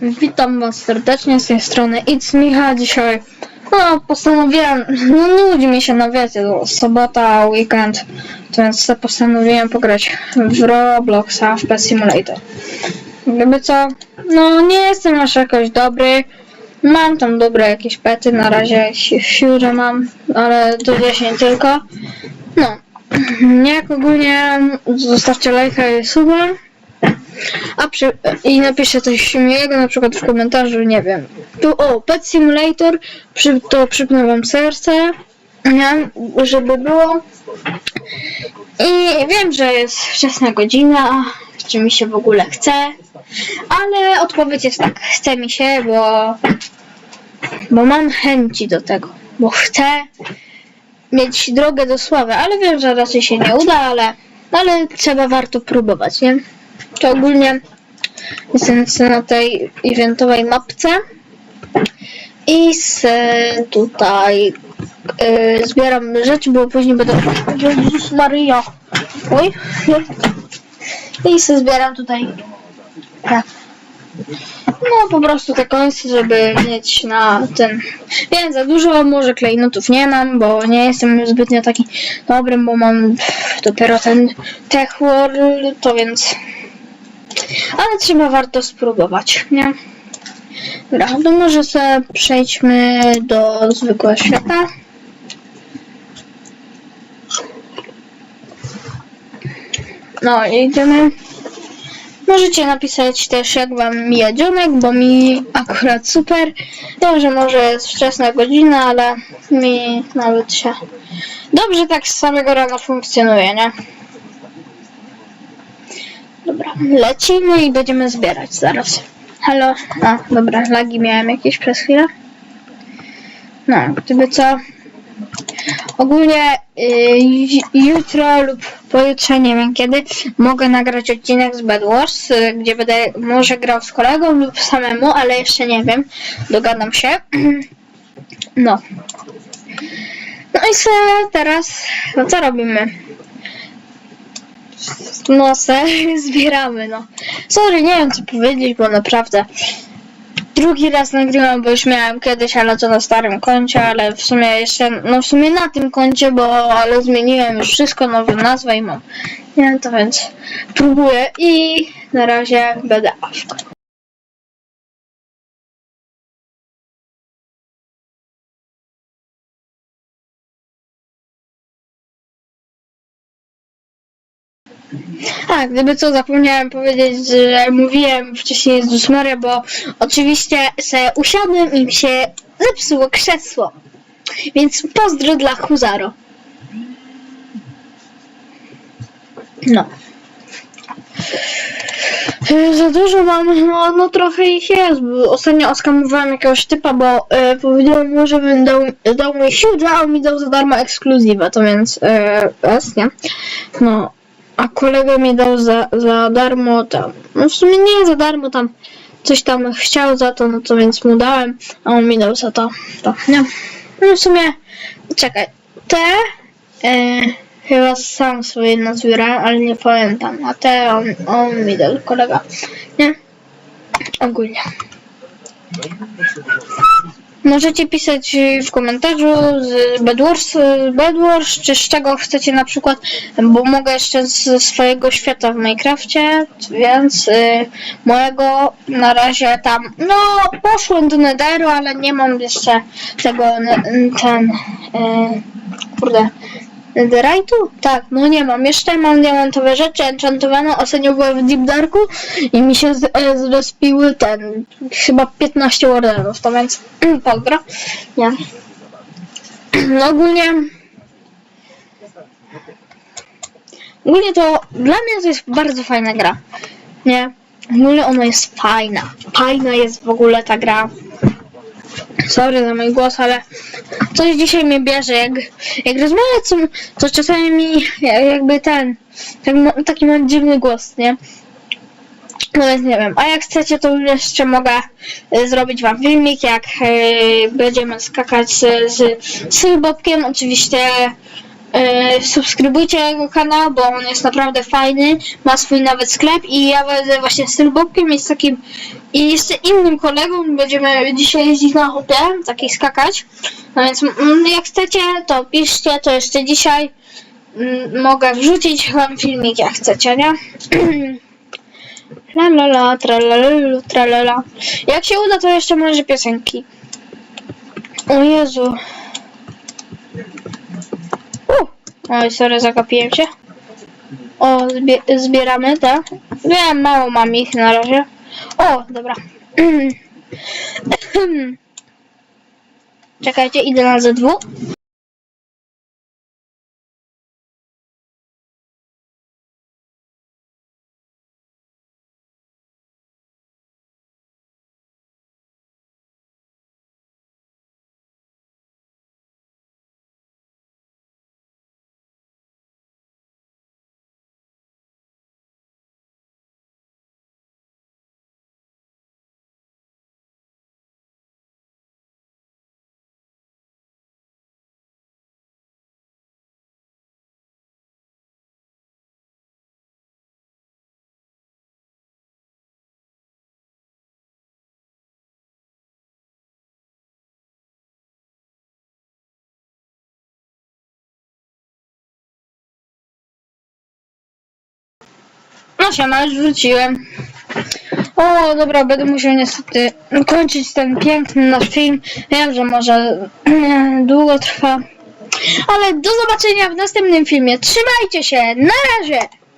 witam was serdecznie z tej strony It's Micha. Dzisiaj no, postanowiłem, no nudzi mi się na wiecie, no, sobota, weekend, to więc postanowiłem pograć w Robloxa, w Pet Simulator. Gdyby co, no nie jestem aż jakoś dobry, mam tam dobre jakieś pety, na razie siurę mam, ale do 10 tylko. No, jak ogólnie zostawcie lajka i suba. A przy, i napiszę coś miłego, na przykład w komentarzu, nie wiem. Tu o, Pet Simulator, przy, to przypnę wam serce, nie? żeby było. I wiem, że jest wczesna godzina, czy mi się w ogóle chce, ale odpowiedź jest tak, chce mi się, bo, bo mam chęci do tego, bo chcę mieć drogę do sławy, ale wiem, że raczej się nie uda, ale, ale trzeba warto próbować, nie? To ogólnie jestem na tej eventowej mapce i z, tutaj y, zbieram rzeczy, bo później będę... Jezus Maryja! Oj! I sobie zbieram tutaj tak. No po prostu te końce, żeby mieć na ten... Wiem, za dużo może klejnotów nie mam, bo nie jestem zbytnio taki dobrym, bo mam dopiero ten Tech World, to więc... Ale trzeba warto spróbować, nie? Dobra, to może sobie przejdźmy do zwykłego świata. No i idziemy. Możecie napisać też jak wam mija dzionek, bo mi akurat super. Wiem, że może jest wczesna godzina, ale mi nawet się dobrze tak z samego rana funkcjonuje, nie? Dobra, lecimy i będziemy zbierać zaraz. Halo? A, dobra, lagi miałem jakieś przez chwilę. No, gdyby co... Ogólnie y, jutro lub pojutrze, nie wiem kiedy, mogę nagrać odcinek z Bad Wars, y, gdzie będę może grał z kolegą lub samemu, ale jeszcze nie wiem. Dogadam się. No. No i se teraz, no co robimy? No se zbieramy, no. Sorry, nie wiem co powiedzieć, bo naprawdę drugi raz nagrywam, bo już miałem kiedyś, ale to na starym koncie, ale w sumie jeszcze, no w sumie na tym koncie, bo ale zmieniłem już wszystko, nową nazwę i mam. Nie, to więc próbuję i na razie będę awką. A, gdyby co, zapomniałem powiedzieć, że mówiłem wcześniej Jezus Maria, bo oczywiście se usiadłem i mi się zepsuło krzesło. Więc pozdro dla Huzaro. No. Za dużo mam, no, no trochę ich jest, ostatnio oskamowałem jakiegoś typa, bo e, powiedziałem mu, żebym dał, dał mi huge, a on mi dał za darmo ekskluzywę, to więc e, jest, nie? No, a kolega mi dał za, za darmo tam, no w sumie nie za darmo tam, coś tam chciał za to, no to więc mu dałem, a on mi dał za to, to, nie? No w sumie, czekaj, te e, chyba sam sobie nazbierałem, ale nie pamiętam, a te on, on mi dał, kolega, nie? Ogólnie. Możecie pisać w komentarzu z Bedwars, Bedwars, czy z czego chcecie na przykład, bo mogę jeszcze z swojego świata w Minecrafcie, więc y, mojego na razie tam, no poszłem do Netheru, ale nie mam jeszcze tego, ten, y, kurde, Netherite'u? Tak, no nie mam. Jeszcze mam diamentowe rzeczy enchantowane. Ostatnio byłem w Deep Darku i mi się z, e, zrespiły ten, chyba 15 orderów, to więc pozdro. Nie. No ogólnie... Ogólnie to dla mnie to jest bardzo fajna gra. Nie? Ogólnie ona jest fajna. Fajna jest w ogóle ta gra. Sorry za mój głos, ale coś dzisiaj mnie bierze. Jak, jak rozmawiam, to, czasami mi jakby ten, tak, taki mam dziwny głos, nie? No więc nie wiem. A jak chcecie, to jeszcze mogę y, zrobić wam filmik, jak y, będziemy skakać z, z, z Bobkiem. Oczywiście E, subskrybujcie jego kanał, bo on jest naprawdę fajny. Ma swój nawet sklep i ja będę właśnie z tym Bobkiem i z takim i jeszcze innym kolegą będziemy dzisiaj jeździć na hopie, takiej skakać. No więc mm, jak chcecie, to piszcie, to jeszcze dzisiaj mm, mogę wrzucić wam filmik jak chcecie, nie? La la la, tralala, tralala. Jak się uda, to jeszcze może piosenki. O Jezu. Oj, sorry, zagapiłem się. O, zbie zbieramy te. Wiem, mało mam ich na razie. O, dobra. Czekajcie, idę na Z2. No siema, już wróciłem. O, dobra, będę musiał niestety kończyć ten piękny nasz film. Wiem, że może długo trwa. Ale do zobaczenia w następnym filmie. Trzymajcie się, na razie!